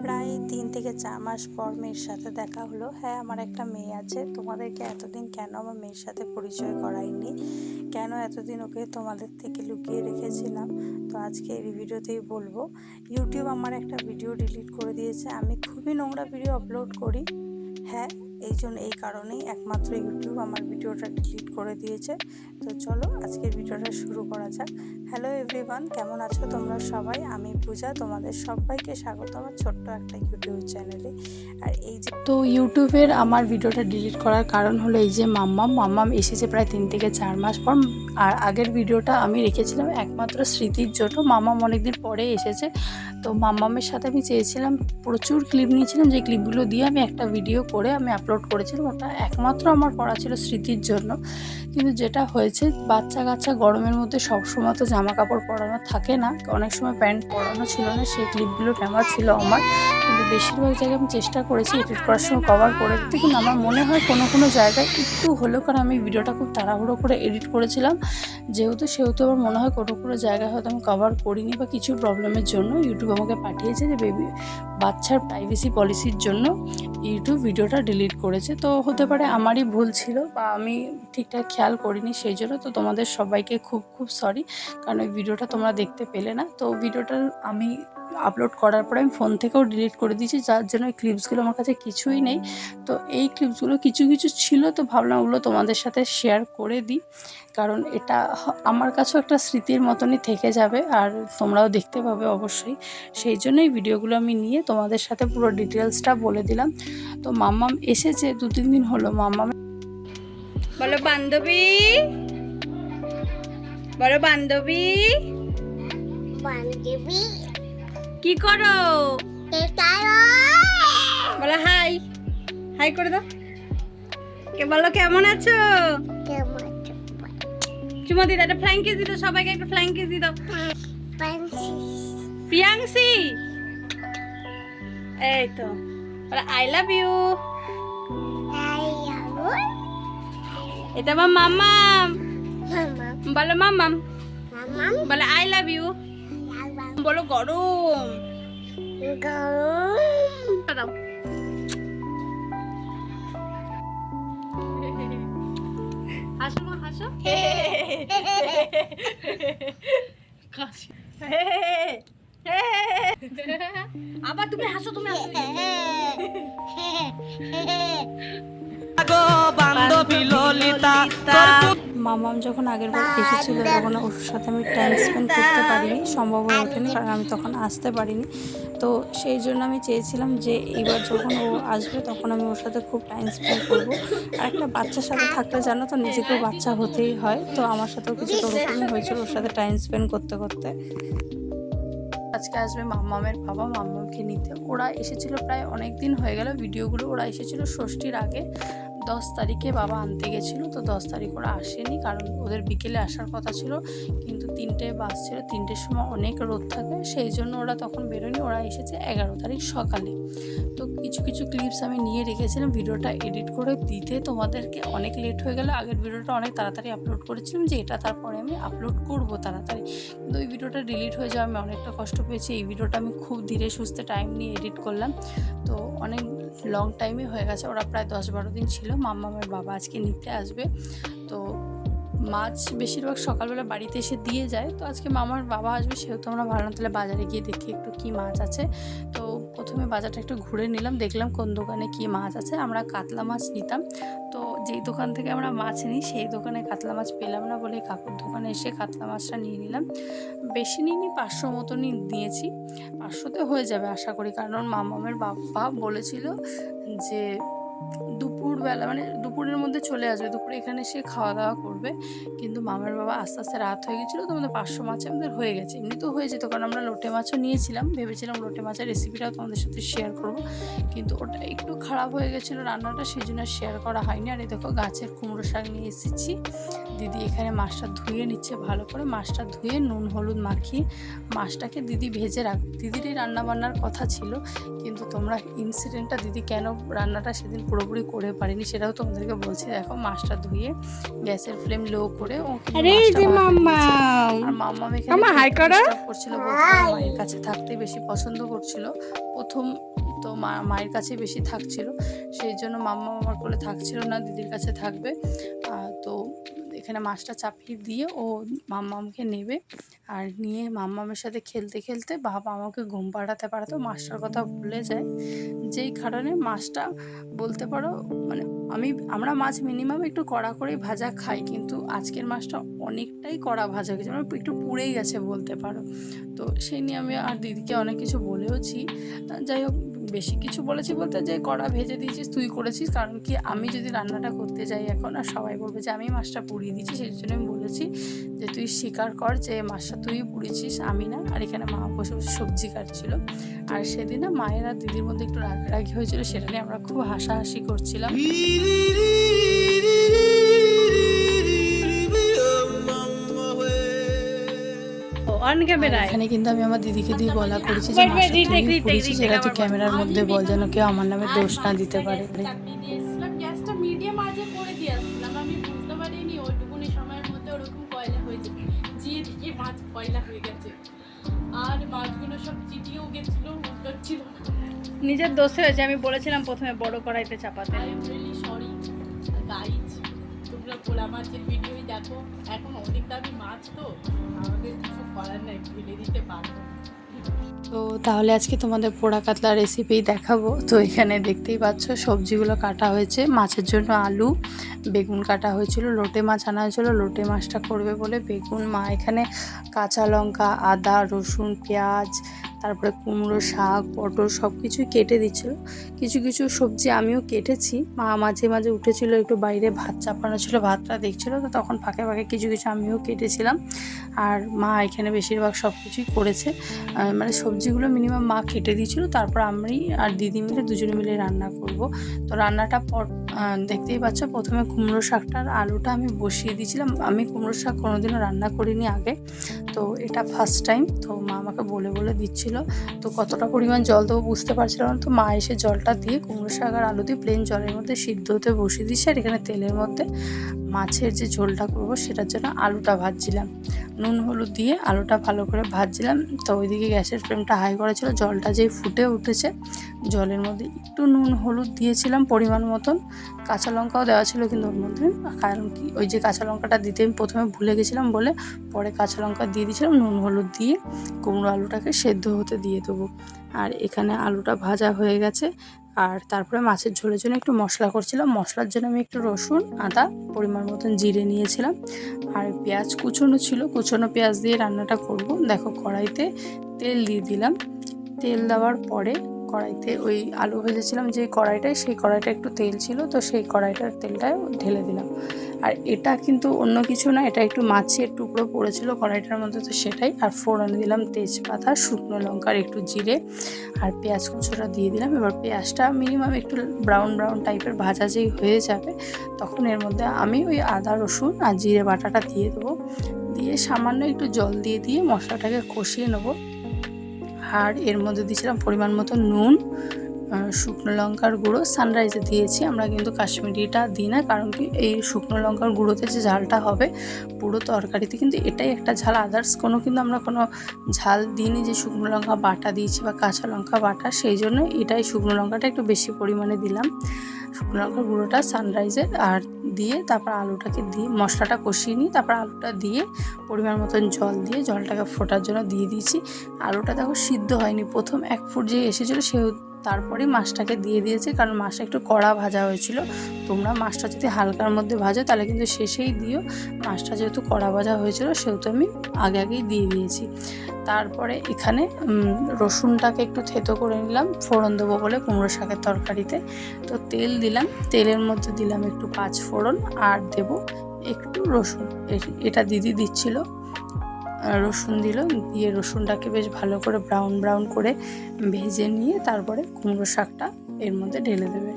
প্রায় তিন থেকে চার মাস পর মেয়ের সাথে দেখা হলো। হ্যাঁ আমার একটা মেয়ে আছে। তোমাদেরকে এতদিন কেন আমার মেয়ের সাথে পরিচয় করাইনি? কেন এতদিন ওকে তোমাদের থেকে লুকিয়ে রেখেছিলাম? তো আজকে এই ভিডিওতেই বলব। ইউটিউব আমার একটা ভিডিও ডিলিট করে দিয়েছে। আমি খুবই নোংরা ভিডিও আপলোড করি। হ্যাঁ এই জন্য, এই কারণেই একমাত্র ইউটিউব আমার ভিডিওটা ডিলিট করে দিয়েছে। তো চলো, আজকের ভিডিওটা শুরু করা যাক। হ্যালো এভরিওয়ান কেমন আছো তোমরা সবাই? আমি পূজা, তোমাদের সবাইকে স্বাগত আমার ছোট্ট একটা ইউটিউব চ্যানেলে আর এই যে তো ইউটিউবের আমার ভিডিওটা ডিলিট করার কারণ হলো এই যে মাম্মাম। মাম্মাম এসেছে প্রায় তিন থেকে চার মাস পর। আর আগের ভিডিওটা আমি রেখেছিলাম একমাত্র স্মৃতির জন্য। মাম্মাম অনেকদিন পরে এসেছে। তো মাম্মামের সাথে আমি চেয়েছিলাম, প্রচুর ক্লিপ নিয়েছিলাম, যে ক্লিপগুলো দিয়ে আমি একটা ভিডিও করে আমি আপলোড করেছিলাম। ওটা একমাত্র আমার করা ছিল স্মৃতির জন্য। কিন্তু যেটা হয়েছে, বাচ্চা কাচ্চা গরমের মধ্যে সবসময় তো জামা কাপড় পরানো থাকে না। অনেক সময় প্যান্ট পরানো ছিল না, সেই ক্লিপগুলো নেওয়া ছিল আমার। কিন্তু বেশিরভাগ জায়গায় আমি চেষ্টা করেছি এডিট করার সময় কভার করে দিতে। কিন্তু আমার মনে হয় কোনো কোনো জায়গায় একটু হলেও কারণ আমি ভিডিওটা খুব তাড়াহুড়ো করে এডিট করেছিলাম। যেহেতু, সেহেতু আমার মনে হয় কোনো কোনো জায়গায় হয়তো আমি কভার করিনি বা কিছু প্রবলেমের জন্য ইউটিউব আমাকে পাঠিয়েছে যে বেবি, বাচ্চার প্রাইভেসি পলিসির জন্য ইউটিউব ভিডিওটা ডিলিট করেছে। তো হতে পারে আমারই ভুল ছিল বা আমি ঠিকঠাক খেয়াল করিনি সেই জন্য। তো তোমাদের সবাইকে খুব খুব সরি কারণ ওই ভিডিওটা তোমরা দেখতে পেলে না। তো ভিডিওটা আমি আপলোড করার পরে আমি ফোন থেকেও ডিলিট করে দিয়েছি যার জন্য এই ক্লিপসগুলো আমার কাছে কিছুই নেই। তো এই ক্লিপসগুলো কিছু কিছু ছিল তো ভাবলাম ওগুলো তোমাদের সাথে শেয়ার করে দিই। কারণ এটা আমার কাছেও একটা স্মৃতির মতনই থেকে যাবে আর তোমরাও দেখতে পাবে অবশ্যই। সেই জন্যই ভিডিওগুলো আমি নিয়ে তোমাদের সাথে পুরো ডিটেলসটা বলে দিলাম। তো মাম্মাম এসেছে দু তিন দিন হলো মাম্মাম। বলো বান্ধবী। বলো বান্ধবী। বান্ধবী। কি করো? বলো হাই। হাই করে দাও। কে বলো কেমন আছো? চুমা দিদা একটা ফ্লাইং কিস দিতো সবাইকে একটা ফ্লাইং কিস দিতো পানসি এই তো বলো আই লাভ ইউ এটা আমার মাম্মাম। মামা বলো মাম্মাম। মামা বলো আই লাভ ইউ বলো গরম গরম হাসো মা হাসো কাশি। আবার তুমি হাসো তুমি হাসো মামাম যখন আগের বার এসেছিল তখন ওর সাথে আমি টাইম স্পেন্ড করতে পারিনি সম্ভব হয়ে ওঠেনি কারণ আমি তখন আসতে পারিনি। তো সেই জন্য আমি চেয়েছিলাম যে এবার যখন ও আসবে তখন আমি ওর সাথে খুব টাইম স্পেন্ড করব। আর একটা বাচ্চার সাথে থাকলে জানো তো নিজেকেও বাচ্চা হতেই হয়। তো আমার সাথেও কিছুটা ওরকমই হয়েছিল ওর সাথে টাইম স্পেন্ড করতে করতে। আজকে আসবে মাম্মামের বাবা মাম্মামকে নিতে। ওরা এসেছিল প্রায় অনেক দিন হয়ে গেল ভিডিওগুলো ওরা এসেছিল ষষ্ঠীর আগে। দশ তারিখে বাবা আনতে গেছিল, তো দশ তারিখ ওরা আসেনি কারণ ওদের বিকেলে আসার কথা ছিল। কিন্তু তিনটে বাস ছিল, তিনটের সময় অনেক রোদ থাকে, সেই জন্য ওরা তখন বেরোয়নি, ওরা এসেছে এগারো তারিখ সকালে। তো কিছু কিছু ক্লিপস আমি নিয়ে রেখেছিলাম, ভিডিওটা এডিট করে দিতে। তোমাদেরকে অনেক লেট হয়ে গেল আগের ভিডিওটা অনেক তাড়াতাড়ি আপলোড করেছিলাম যে এটা তারপরে আমি আপলোড করব তাড়াতাড়ি। কিন্তু ওই ভিডিওটা ডিলিট হয়ে যাওয়া আমি অনেকটা কষ্ট পেয়েছি, এই ভিডিওটা আমি খুব ধীরে সুস্থে টাইম নিয়ে এডিট করলাম। তো অনেক লং টাইমই হয়ে গেছে, ওরা প্রায় দশ বারো দিন ছিল। মাম্মামের বাবা আজকে নিতে আসবে। তো মাছ বেশিরভাগ সকালবেলা বাড়িতে এসে দিয়ে যায়। তো আজকে মামার বাবা আসবে, সেহেতু আমরা ভাবলাম তাহলে বাজারে গিয়ে দেখি একটু কী মাছ আছে। তো প্রথমে বাজারটা একটু ঘুরে নিলাম, দেখলাম কোন দোকানে কী মাছ আছে। আমরা কাতলা মাছ নিতাম। তো যেই দোকান থেকে আমরা মাছ নিই, সেই দোকানে কাতলা মাছ পেলাম না বলে কাকুর দোকানে এসে কাতলা মাছটা নিয়ে নিলাম। বেশি নিইনি, পাঁচশো মতনই নিয়েছি। পাঁচশোতে হয়ে যাবে আশা করি, কারণ মামামের বাবা বলেছিল যে দুপুরবেলা মানে দুপুরের মধ্যে চলে আসবে। দুপুরে এখানে সে খাওয়া দাওয়া করবে। কিন্তু মামার বাবা আস্তে আস্তে রাত হয়ে গেছিল, তো আমাদের পাঁচশো মাছ আমাদের হয়ে গেছে। এমনি তো হয়ে যেত, কারণ আমরা লোটে মাছও নিয়েছিলাম। ভেবেছিলাম লোটে মাছের রেসিপিটাও তোমাদের সাথে শেয়ার করব। কিন্তু ওটা একটু খারাপ হয়ে গেছিল রান্নাটা, সেই জন্য শেয়ার করা হয়নি। আর এই দেখো, গাছের কুমড়ো শাক নিয়ে এসেছি। দিদি এখানে মাছটা ধুয়ে নিচ্ছে ভালো করে। মাছটা ধুয়ে নুন, হলুদ মাখিয়ে মাছটাকে দিদি ভেজে রাখ, দিদির এই রান্নাবান্নার কথা ছিল। কিন্তু তোমরা ইনসিডেন্টটা দিদি কেন রান্নাটা সেদিন পুরোপুরি করে পারিনি সেটাও তোমাদেরকে বলছি দেখো মাছটা ধুয়ে গ্যাসের ফ্লেম লো করে আরে যে মাম্মা দিয়েছে। আর মাম্মা এখানে মাম্মা, হাই করো। করছিল মায়ের কাছে থাকতে বেশি পছন্দ করছিল প্রথম তো মা মায়ের কাছে বেশি থাকছিল সেই জন্য মাম্মা আমার কোলে থাকছিল না দিদির কাছে থাকবে এখানে মাছটা চাপিয়ে দিয়ে ও মাম্মামকে নেবে আর নিয়ে মাম্মামের সাথে খেলতে খেলতে বাবা আমাকে ঘুম পাড়াতে পাড়াতে মাছটার কথা ভুলে যায়। যেই কারণে মাছটা বলতে পারো মানে আমি, আমরা মাছ মিনিমাম একটু কড়া করে ভাজা খাই, কিন্তু আজকের মাছটা অনেকটাই কড়া ভাজা গেছে মানে একটু পুড়েই গেছে বলতে পারো। তো সেই নিয়ে আমি আর দিদিকে অনেক কিছু বলেওছি। যাই হোক বেশি কিছু বলেছি বলতে যে কড়া ভেজে দিয়েছিস, তুই করেছিস। কারণ কি, আমি যদি রান্নাটা করতে যাই এখন, আর সবাই বলবে যে আমি মাছটা পুড়িয়ে দিয়েছি, সেই জন্য আমি বলেছি যে তুই স্বীকার কর যে মাছটা তুই পুড়িয়েছিস, আমি না। আর এখানে মা বসে বসে সবজি কাটছিল। আর সেদিন না মায়ের আর দিদির মধ্যে একটু রাগারাগি হয়েছিল, সেটা নিয়ে আমরা খুব হাসাহাসি করছিলাম। অন ক্যামেরায় এখানে কিন্তু আমি আমার দিদিকে দিয়ে বলা করেছি যে সেটা তুই ক্যামেরার মধ্যে বল যেন কেউ আমার নামে দোষ না দিতে পারে। গ্যাসটা মিডিয়াম আজে করে দিয়ে আসছিলাম আমি বুঝতে পারিনি ওইটুকুনি সময়ের মধ্যে ওরকম কয়লা হয়েছে মাছ কয়লা হয়ে গেছে। আর মাছগুলো সব চিটিয়েও গেছিল উঠছিল নিজের দোষে হয়েছে আমি বলেছিলাম প্রথমে বড় কড়াইতে চাপাতে। সরি তোমরা ভোলা মাছের ভিডিওই দেখো। এখন অনেক দামি মাছ তো, আমাদের কিছু করার নাই, ফেলে দিতে পারব। তো তাহলে আজকে তোমাদের পোড়া কাতলা রেসিপি দেখাবো। তো এখানে দেখতেই পাচ্ছ, সবজিগুলো কাটা হয়েছে। মাছের জন্য আলু, বেগুন কাটা হয়েছিল, লোটে মাছ আনা হয়েছিল। লোটে মাছটা করবে বলে বেগুন, মা এখানে কাঁচা লঙ্কা, আদা, রসুন, পেঁয়াজ তারপরে কুমড়ো শাক, পটল সব কিছুই কেটে দিচ্ছিল। কিছু কিছু সবজি আমিও কেটেছি। মা মাঝে মাঝে উঠেছিল, একটু বাইরে ভাত চাপানো ছিল, ভাতটা দেখছিল, তো তখন ফাঁকে ফাঁকে কিছু কিছু আমিও কেটেছিলাম। আর মা এখানে বেশিরভাগ সব কিছুই করেছে মানে সবজিগুলো মিনিমাম মা কেটে দিয়েছিল, তারপর আমি আর দিদি মিলে দুজনে মিলে রান্না করব। তো রান্নাটা দেখতেই পাচ্ছ, প্রথমে কুমড়ো শাকটা আর আলুটা আমি বসিয়ে দিয়েছিলাম। আমি কুমড়ো শাক কোনোদিনও রান্না করিনি আগে, তো এটা ফার্স্ট টাইম তো মা আমাকে বলে বলে দিচ্ছিল। তো কতটা পরিমাণ জল দেবো বুঝতে পারছিলাম না, তো মা এসে জলটা দিয়ে কুমড়ো শাক আর আলু দিয়ে প্লেন জলের মধ্যে সিদ্ধ হতে বসিয়ে দিচ্ছে আর এখানে তেলের মধ্যে মাছের যে ঝোলটা করব, সেটার জন্য আলুটা ভাজছিলাম। নুন, হলুদ দিয়ে আলুটা ভালো করে ভাজছিলাম। তো ওইদিকে গ্যাসের ফ্লেমটা হাই করা ছিল, জলটা যেই ফুটে উঠেছে, জলের মধ্যে একটু নুন, হলুদ দিয়েছিলাম পরিমাণ মতন। কাঁচা লঙ্কাও দেওয়া ছিল, কিন্তু ওর মধ্যে কারণ কি, ওই যে কাঁচা লঙ্কাটা দিতে আমি প্রথমে ভুলে গেছিলাম বলে পরে কাঁচা লঙ্কা দিয়ে দিয়েছিলাম, নুন, হলুদ দিয়ে কুমড়ো আলুটাকে সেদ্ধ হতে দিয়ে দেবো। আর এখানে আলুটা ভাজা হয়ে গেছে। আর তারপরে মাছের ঝোলের জন্য একটু মশলা করছিলাম। মশলার জন্য আমি একটু রসুন, আদা, পরিমাণ মতন জিরে নিয়েছিলাম। আর পেঁয়াজ কুচনো ছিল, কুচনো পেঁয়াজ দিয়ে রান্নাটা করব। দেখো কড়াইতে তেল দিয়ে দিলাম। তেল দেওয়ার পরে কড়াইতে ওই আলু ভেজেছিলাম, যে কড়াইটায়, সেই কড়াইটা একটু তেল ছিল, তো সেই কড়াইটার তেলটায় ঢেলে দিলাম। আর এটা কিন্তু অন্য কিছু না, এটা একটু মাছের টুকরো পড়েছিল কড়াইটার মধ্যে, তো সেটাই। আর ফোড়নে দিলাম তেজপাতা, শুকনো লঙ্কার একটু জিরে আর পেঁয়াজ কুচোটা দিয়ে দিলাম। এবার পেঁয়াজটা মিনিমাম একটু ব্রাউন ব্রাউন টাইপের ভাজা যেই হয়ে যাবে, তখন এর মধ্যে আমি ওই আদা, রসুন আর জিরে বাটাটা দিয়ে দেবো। দিয়ে সামান্য একটু জল দিয়ে দিয়ে মশলাটাকে কষিয়ে নেব। আর এর মধ্যে দিয়েছিলাম পরিমাণ মতো নুন শুকনো লঙ্কার গুঁড়ো সানরাইজে দিয়েছি। আমরা কিন্তু কাশ্মীরিটা দিই না, কারণ কি এই শুকনো লঙ্কার গুঁড়োতে যে ঝালটা হবে, পুরো তরকারিতে কিন্তু এটাই একটা ঝাল। আদার্স কোনো কিন্তু আমরা কোনো ঝাল দিইনি যে শুকনো লঙ্কা বাটা দিয়েছি বা কাঁচা লঙ্কা বাটা, সেই জন্য এটাই শুকনো লঙ্কাটা একটু বেশি পরিমাণে দিলাম। শুকনো লঙ্কার গুঁড়োটা সানরাইজের আর দিয়ে তারপর আলুটাকে দিয়ে মশলাটা কষিয়ে নিই। তারপর আলুটা দিয়ে পরিমাণ মতন জল দিয়ে জলটাকে ফোটার জন্য দিয়ে দিয়েছি। আলুটা দেখো সিদ্ধ হয়নি। প্রথম এক ফুট যে এসেছিল সে তারপরে মাছটাকে দিয়ে দিয়েছে, কারণ মাছটা একটু কড়া ভাজা হয়েছিল। তোমরা মাছটা যদি হালকার মধ্যে ভাজো, তাহলে কিন্তু শেষেই দিও। মাছটা যেহেতু কড়া ভাজা হয়েছিল, সেহেতু আমি আগে আগেই দিয়ে দিয়েছি। তারপরে এখানে রসুনটাকে একটু থেতো করে নিলাম, ফোড়ন দেবো বলে কুমড়ো শাকের তরকারিতে। তো তেল দিলাম, তেলের মধ্যে দিলাম একটু পাঁচ ফোড়ন আর দেব একটু রসুন। এটা দিদি দিচ্ছিল। রসুন দিল। দিয়ে রসুনটাকে বেশ ভালো করে ব্রাউন ব্রাউন করে ভেজে নিয়ে তারপরে কুমড়ো শাকটা এর মধ্যে ঢেলে দেবে।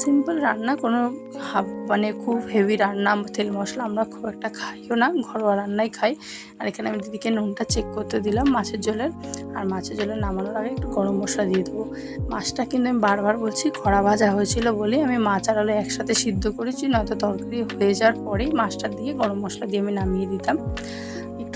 সিম্পল রান্না, কোনো হাফ মানে খুব হেভি রান্না, তেল মশলা আমরা খুব একটা খাইও না, ঘরোয়া রান্নাই খাই। আর এখানে আমি দিদিকে নুনটা চেক করতে দিলাম মাছের জলের আর মাছের জলের নামানোর আগে একটু গরম মশলা দিয়ে দেবো। মাছটা কিন্তু আমি বারবার বলছি খরা ভাজা হয়েছিল বলে আমি মাছ আর আলু একসাথে সিদ্ধ করেছি, নয়তো তরকারি হয়ে যাওয়ার পরেই মাছটা দিয়ে গরম মশলা দিয়ে আমি নামিয়ে দিতাম।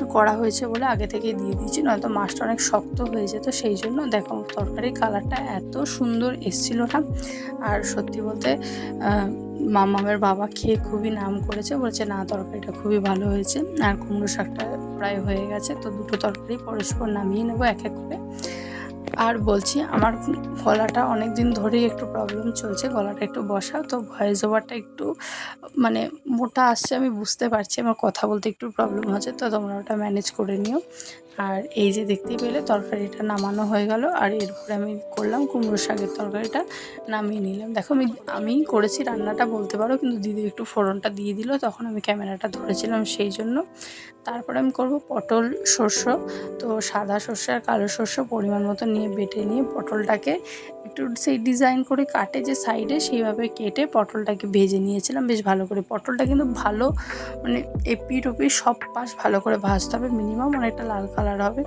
একটু করা হয়েছে বলে আগে থেকে দিয়ে দিয়েছি, নয়তো মাছটা অনেক শক্ত হয়ে যেত, সেই জন্য দেখো তরকারির কালারটা এত সুন্দর এসছিল না। আর সত্যি বলতে মামামের বাবা খেয়ে খুবই নাম করেছে, বলছে না, তরকারিটা খুবই ভালো হয়েছে। আর কুমড়ো শাকটা প্রায় হয়ে গেছে, তো দুটো তরকারি পরস্পর নামিয়ে নেব এক এক করে। আর বলছি, আমার গলাটা অনেক দিন ধরেই একটু প্রবলেম চলছে, গলাটা একটু বসা তো ভয়েস ওভারটা একটু মানে মোটা আসছে, আমি বুঝতে পারছি, আমার কথা বলতে একটু প্রবলেম হচ্ছে, তো তোমরা ওটা ম্যানেজ করে নিও। আর এই যে দেখতেই পেলে তরকারিটা নামানো হয়ে গেল, আর এরপরে আমি করলাম কুমড়ো শাকের তরকারিটা, নামিয়ে নিলাম। দেখো আমি আমি করেছি রান্নাটা, বলতে পারো, কিন্তু দিদি একটু ফোড়নটা দিয়ে দিল, তখন আমি ক্যামেরাটা ধরেছিলাম সেই জন্য। তারপরে আমি করব পটল শস্য তো সাদা শস্য আর কালো শস্য পরিমাণ মতো নিয়ে বেটে নিয়ে পটলটাকে একটু সেই ডিজাইন করে কাটে যে সাইডে, সেইভাবে কেটে পটলটাকে ভেজে নিয়েছিলাম। বেশ ভালো করে পটলটা কিন্তু ভালো মানে এপি টপি সব পাশ ভালো করে ভাজতে হবে, মিনিমাম অনেকটা লাল কালার হবে।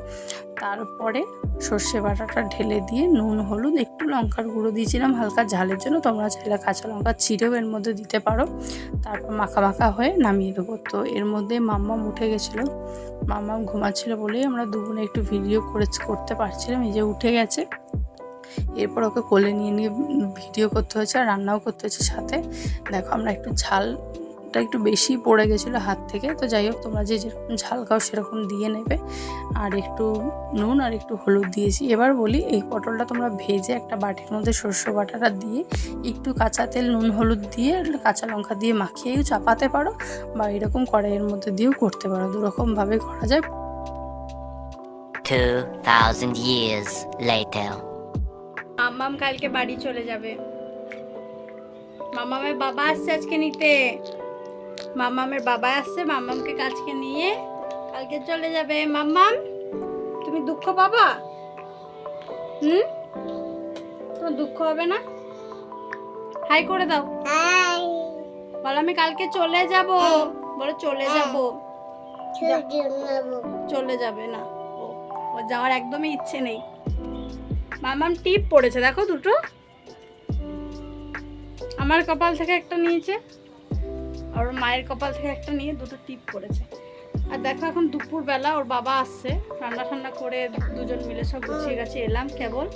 তারপরে সর্ষে বাটাটা ঢেলে দিয়ে নুন, হলুদ, একটু লঙ্কার গুঁড়ো দিয়েছিলাম, হালকা ঝালের জন্য। তোমরা চাইলে কাঁচা লঙ্কা চিড়েও এর মধ্যে দিতে পারো। তারপর মাখা মাখা হয়ে নামিয়ে দেবো। তো এর মধ্যে মাম্মাম উঠে গেছিল। মাম্মাম ঘুমাচ্ছিল বলেই আমরা দুগুনে একটু ভিডিও করে করতে পারছিলাম। এই যে উঠে গেছে। এরপর ওকে কোলে নিয়ে নিয়ে ভিডিও করতে হয়েছে আর রান্নাও করতে হয়েছে সাথে। দেখো আমরা একটু ঝালটা একটু বেশি পড়ে গেছিল হাত থেকে। তো যাই হোক তোমরা যে যেরকম ঝাল খাও সেরকম দিয়ে নেবে। আর একটু নুন আর একটু হলুদ দিয়েছি। এবার বলি এই পটলটা তোমরা ভেজে একটা বাটির মধ্যে সর্ষে বাটাটা দিয়ে একটু কাঁচা তেল নুন হলুদ দিয়ে কাঁচা লঙ্কা দিয়ে মাখিয়েও চাপাতে পারো বা এরকম কড়াইয়ের মধ্যে দিয়েও করতে পারো। দুরকমভাবে করা যায়। 2,000 years later. মাম্মাম কালকে বাড়ি চলে যাবে। মামামের বাবা আসছে আজকে নিতে। মামামের বাবা আসছে মামামকে কাজকে নিয়ে কালকে চলে যাবে। মাম্মাম তুমি দুঃখ পাবা? হুম? তোমার দুঃখ হবে না? হাই করে দাও। বলো আমি কালকে চলে যাব। বলো চলে যাব। চলে যাবে না। ও ও যাওয়ার একদমই ইচ্ছে নেই। মামাম টিপ পড়েছে দেখো দুটো। আমার কপাল থেকে একটা নিয়েছে। আর ওর মায়ের কপাল থেকে একটা নিয়ে দুটো টিপ পড়েছে। আর দেখো এখন দুপুর বেলা ওর বাবা আসছে রান্না ঠান্না করে দুজন মিলে সব গুছিয়ে গেছে এলাম কেবল।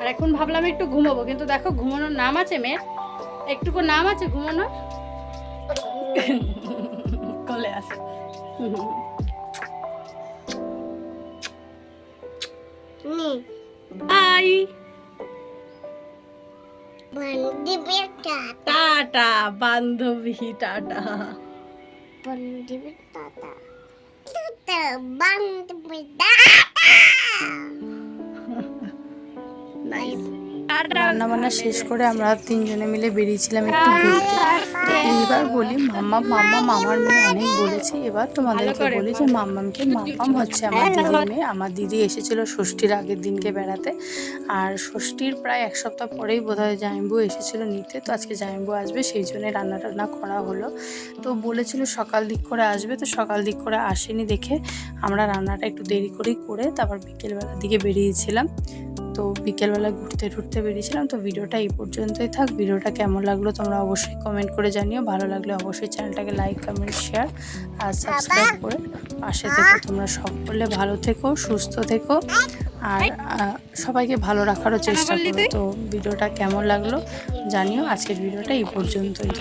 আর এখন ভাবলাম একটু ঘুমাবো কিন্তু দেখো ঘুমানোর নাম আছে মেয়ের। একটুকু নাম আছে ঘুমানোর? কলে আসে বাই। বন্দি বেটা টাটা বান্ধবী টাটা বন্দি বেটা টাটা বন্দি বেটা নাইস রান্না বান্না শেষ করে আমরা তিনজনে মিলে বেরিয়েছিলাম একটু এইবার বলি, মাম্মা মাম্মা, মামার মেয়ে অনেক বলেছি। এবার তোমাদেরকে বলি যে, মাম্মামকে, মাম্মাম হচ্ছে আমার দিদির মেয়ে। আমার দিদি এসেছিল ষষ্ঠীর আগের দিনকে বেড়াতে। আর ষষ্ঠীর প্রায় এক সপ্তাহ পরেই বোধহয় জাইম্বু এসেছিল নিতে। তো আজকে জাইম্বু আসবে, সেই জন্য রান্না টান্না করা হলো। তো বলেছিল সকাল দিক করে আসবে, তো সকাল দিক করে আসেনি দেখে আমরা রান্নাটা একটু দেরি করেই করে তারপর বিকেলবেলার দিকে বেরিয়েছিলাম। তো বিকেলবেলা ঘুরতে ঘুরতে বেরিয়েছিলাম তো ভিডিওটা এই পর্যন্তই থাক। ভিডিওটা কেমন লাগল তোমরা অবশ্যই কমেন্ট করে জানিও। ভালো লাগলে অবশ্যই চ্যানেলটাকে লাইক কমেন্ট শেয়ার আর সাবস্ক্রাইব করে পাশে থেকে। তোমরা সকলে ভালো থেকো সুস্থ থেকো আর সবাইকে ভালো রাখারও চেষ্টা করো। তো ভিডিওটা কেমন লাগল জানিও। আজকের ভিডিওটা এই পর্যন্তই।